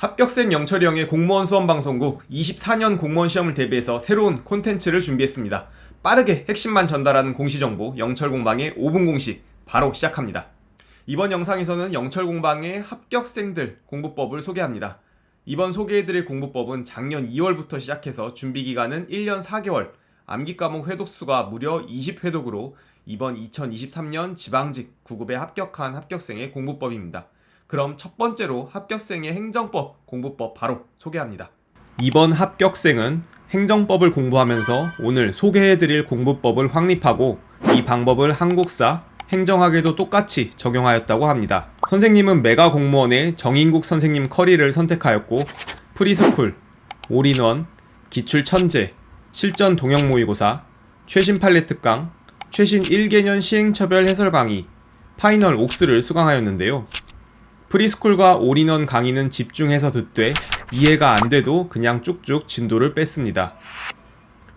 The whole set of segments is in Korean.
합격생 영철이 형의 공무원 수험 방송국 24년 공무원 시험을 대비해서 새로운 콘텐츠를 준비했습니다. 빠르게 핵심만 전달하는 공시정보 영철 공방의 5분 공식 바로 시작합니다. 이번 영상에서는 영철 공방의 합격생들 공부법을 소개합니다. 이번 소개해드릴 공부법은 작년 2월부터 시작해서 준비 기간은 1년 4개월, 암기 과목 회독수가 무려 20회독으로 이번 2023년 지방직 9급에 합격한 합격생의 공부법입니다. 그럼 첫 번째로 합격생의 행정법 공부법 바로 소개합니다. 이번 합격생은 행정법을 공부하면서 오늘 소개해드릴 공부법을 확립하고 이 방법을 한국사, 행정학에도 똑같이 적용하였다고 합니다. 선생님은 메가 공무원의 정인국 선생님 커리를 선택하였고 프리스쿨, 올인원, 기출 천재, 실전 동영 모의고사, 최신 판례 특강, 최신 1개년 시행처별 해설 강의, 파이널 옥스를 수강하였는데요. 프리스쿨과 올인원 강의는 집중해서 듣되 이해가 안 돼도 그냥 쭉쭉 진도를 뺐습니다.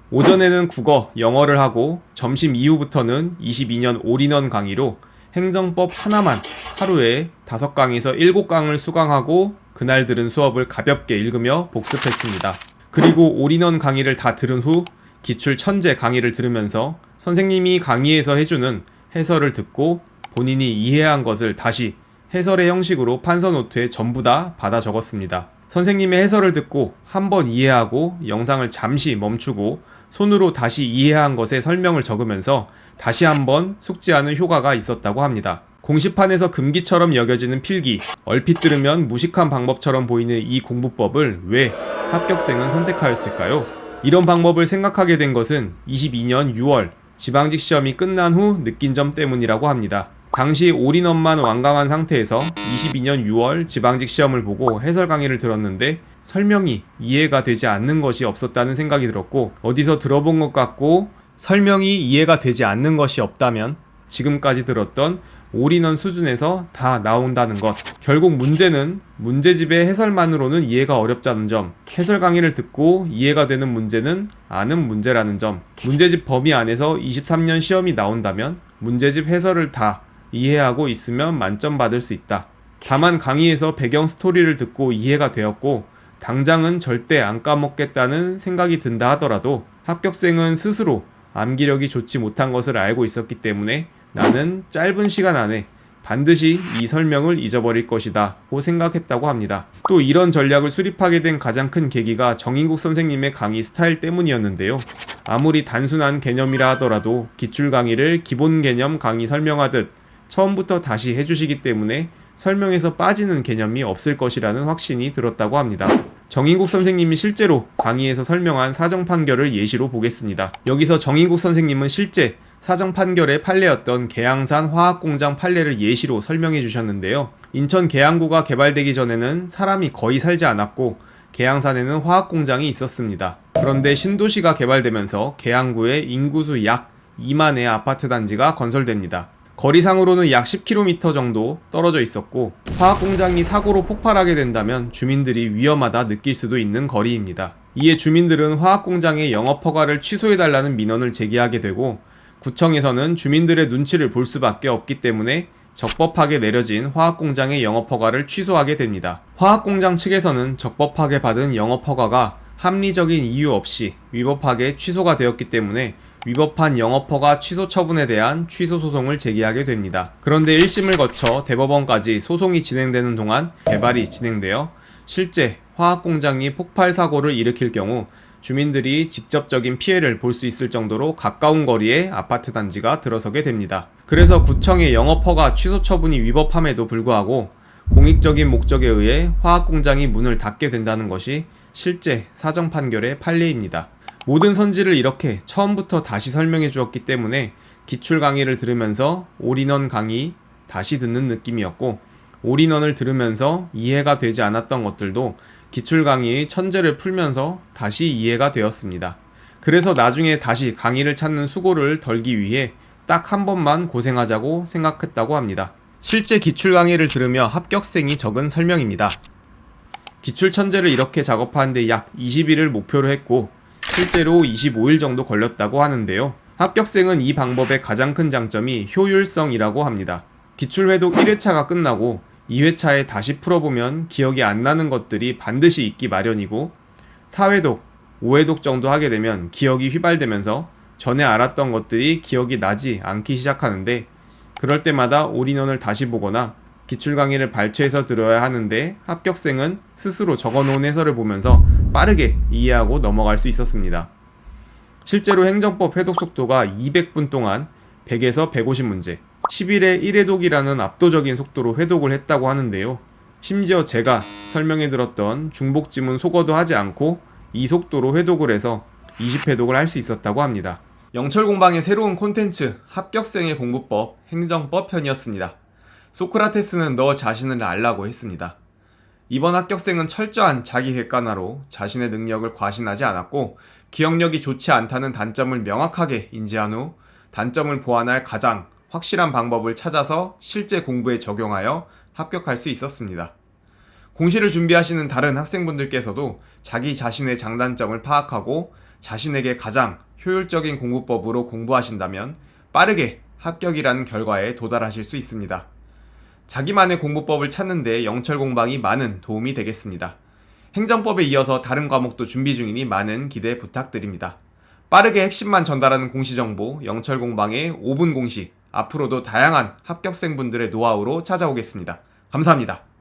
오전에는 국어, 영어를 하고 점심 이후부터는 22년 올인원 강의로 행정법 하나만 하루에 5강에서 7강을 수강하고 그날 들은 수업을 가볍게 읽으며 복습했습니다. 그리고 올인원 강의를 다 들은 후 기출 천재 강의를 들으면서 선생님이 강의에서 해주는 해설을 듣고 본인이 이해한 것을 다시 해설의 형식으로 판서 노트에 전부 다 받아 적었습니다. 선생님의 해설을 듣고 한 번 이해하고 영상을 잠시 멈추고 손으로 다시 이해한 것의 설명을 적으면서 다시 한번 숙지하는 효과가 있었다고 합니다. 공시판에서 금기처럼 여겨지는 필기, 얼핏 들으면 무식한 방법처럼 보이는 이 공부법을 왜 합격생은 선택하였을까요? 이런 방법을 생각하게 된 것은 22년 6월 지방직 시험이 끝난 후 느낀 점 때문이라고 합니다. 당시 올인원만 완강한 상태에서 22년 6월 지방직 시험을 보고 해설 강의를 들었는데 설명이 이해가 되지 않는 것이 없었다는 생각이 들었고 어디서 들어본 것 같고 설명이 이해가 되지 않는 것이 없다면 지금까지 들었던 올인원 수준에서 다 나온다는 것. 결국 문제는 문제집의 해설만으로는 이해가 어렵다는 점. 해설 강의를 듣고 이해가 되는 문제는 아는 문제라는 점. 문제집 범위 안에서 23년 시험이 나온다면 문제집 해설을 다 이해하고 있으면 만점 받을 수 있다. 다만 강의에서 배경 스토리를 듣고 이해가 되었고 당장은 절대 안 까먹겠다는 생각이 든다 하더라도 합격생은 스스로 암기력이 좋지 못한 것을 알고 있었기 때문에 나는 짧은 시간 안에 반드시 이 설명을 잊어버릴 것이다 고 생각했다고 합니다. 또 이런 전략을 수립하게 된 가장 큰 계기가 정인국 선생님의 강의 스타일 때문이었는데요. 아무리 단순한 개념이라 하더라도 기출 강의를 기본 개념 강의 설명하듯 처음부터 다시 해주시기 때문에 설명에서 빠지는 개념이 없을 것이라는 확신이 들었다고 합니다. 정인국 선생님이 실제로 강의에서 설명한 사정 판결을 예시로 보겠습니다. 여기서 정인국 선생님은 실제 사정 판결의 판례였던 계양산 화학공장 판례를 예시로 설명해 주셨는데요. 인천 계양구가 개발되기 전에는 사람이 거의 살지 않았고 계양산에는 화학공장이 있었습니다. 그런데 신도시가 개발되면서 계양구에 인구수 약 2만의 아파트 단지가 건설됩니다. 거리상으로는 약 10km 정도 떨어져 있었고 화학 공장이 사고로 폭발하게 된다면 주민들이 위험하다 느낄 수도 있는 거리입니다. 이에 주민들은 화학 공장의 영업 허가를 취소해 달라는 민원을 제기하게 되고 구청에서는 주민들의 눈치를 볼 수밖에 없기 때문에 적법하게 내려진 화학 공장의 영업 허가를 취소하게 됩니다. 화학 공장 측에서는 적법하게 받은 영업 허가가 합리적인 이유 없이 위법하게 취소가 되었기 때문에 위법한 영업허가 취소 처분에 대한 취소 소송을 제기하게 됩니다. 그런데 1심을 거쳐 대법원까지 소송이 진행되는 동안 개발이 진행되어 실제 화학 공장이 폭발 사고를 일으킬 경우 주민들이 직접적인 피해를 볼 수 있을 정도로 가까운 거리에 아파트 단지가 들어서게 됩니다. 그래서 구청의 영업허가 취소 처분이 위법함에도 불구하고 공익적인 목적에 의해 화학 공장이 문을 닫게 된다는 것이 실제 사정 판결의 판례입니다. 모든 선지를 이렇게 처음부터 다시 설명해 주었기 때문에 기출 강의를 들으면서 올인원 강의 다시 듣는 느낌이었고 올인원을 들으면서 이해가 되지 않았던 것들도 기출 강의의 천재를 풀면서 다시 이해가 되었습니다. 그래서 나중에 다시 강의를 찾는 수고를 덜기 위해 딱 한 번만 고생하자고 생각했다고 합니다. 실제 기출 강의를 들으며 합격생이 적은 설명입니다. 기출 천재를 이렇게 작업하는데 약 20일을 목표로 했고 실제로 25일 정도 걸렸다고 하는데요. 합격생은 이 방법의 가장 큰 장점이 효율성이라고 합니다. 기출회독 1회차가 끝나고 2회차에 다시 풀어보면 기억이 안 나는 것들이 반드시 있기 마련이고 4회독, 5회독 정도 하게 되면 기억이 휘발되면서 전에 알았던 것들이 기억이 나지 않기 시작하는데 그럴 때마다 올인원을 다시 보거나 기출 강의를 발췌해서 들어야 하는데 합격생은 스스로 적어놓은 해설을 보면서 빠르게 이해하고 넘어갈 수 있었습니다. 실제로 행정법 회독 속도가 200분 동안 100에서 150문제, 10일에 1회독이라는 압도적인 속도로 회독을 했다고 하는데요. 심지어 제가 설명해 들었던 중복 지문 속어도 하지 않고 이 속도로 회독을 해서 20회독을 할 수 있었다고 합니다. 영철 공방의 새로운 콘텐츠 합격생의 공부법 행정법 편이었습니다. 소크라테스는 너 자신을 알라고 했습니다. 이번 합격생은 철저한 자기 객관화로 자신의 능력을 과신하지 않았고 기억력이 좋지 않다는 단점을 명확하게 인지한 후 단점을 보완할 가장 확실한 방법을 찾아서 실제 공부에 적용하여 합격할 수 있었습니다. 공시를 준비하시는 다른 학생분들께서도 자기 자신의 장단점을 파악하고 자신에게 가장 효율적인 공부법으로 공부하신다면 빠르게 합격이라는 결과에 도달하실 수 있습니다. 자기만의 공부법을 찾는데 영철 공방이 많은 도움이 되겠습니다. 행정법에 이어서 다른 과목도 준비 중이니 많은 기대 부탁드립니다. 빠르게 핵심만 전달하는 공시 정보 영철 공방의 5분 공시 앞으로도 다양한 합격생분들의 노하우로 찾아오겠습니다. 감사합니다.